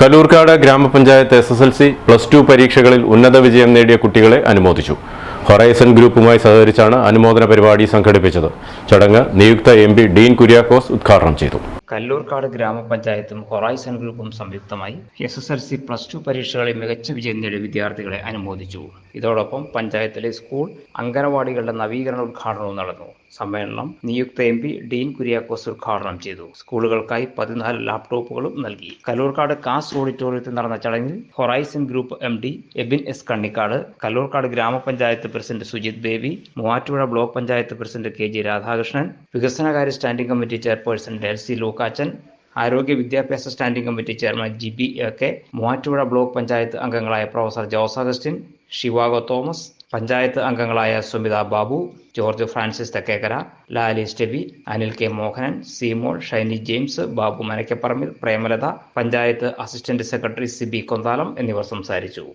കലൂർക്കാട് ഗ്രാമപഞ്ചായത്ത് S S L C plus two പരീക്ഷകളിൽ ഉന്നത വിജയം നേടിയ കുട്ടികളെ അനുമോദിച്ചു. ഹൊറൈസൺ ഗ്രൂപ്പുമായി സഹകരിച്ചാണ് അനുമോദന പരിപാടി സംഘടിപ്പിച്ചത്. ചടങ്ങ് നിയുക്ത എം ഡീൻ കുര്യാക്കോസ് ഉദ്ഘാടനം ചെയ്തു. കല്ലൂർക്കാട് ഗ്രാമപഞ്ചായത്തും ഹൊറൈസൺ ഗ്രൂപ്പും സംയുക്തമായി S S L C plus two പരീക്ഷകളിൽ മികച്ച വിജയം നേടിയ വിദ്യാർത്ഥികളെ അനുമോദിച്ചു. ഇതോടൊപ്പം പഞ്ചായത്തിലെ സ്കൂൾ അംഗനവാടികളുടെ നവീകരണ ഉദ്ഘാടനവും നടന്നു. സമ്മേളനം നിയുക്ത എം പി ഡീൻ കുര്യാക്കോസ് ഉദ്ഘാടനം ചെയ്തു. സ്കൂളുകൾക്കായി പതിനാല് ലാപ്ടോപ്പുകളും നൽകി. കല്ലൂർക്കാട് കാസ് ഓഡിറ്റോറിയത്തിൽ നടന്ന ചടങ്ങിൽ Horizon group M D Ebin S Kannikkad Kalloorkkad ഗ്രാമപഞ്ചായത്ത് president Sujith Baby Muvattupuzha block panchayat president K G Radhakrishnan വികസനകാര്യ standing committee chairperson Delsy Lukachan ആരോഗ്യ വിദ്യാഭ്യാസ standing committee chairman G B K Muvattupuzha block panchayat അംഗങ്ങളായ professor Jose Augustine Zhivago Thomas panchayat അംഗങ്ങളായ Sumitha Babu George Francis Thekkekara Lali Stebi Anil K Mohanan Seemol Shiny James Babu Manakkaparambil Premalatha panchayat assistant secretary Sibi Konthalam എന്നിവർ സംസാരിച്ചു.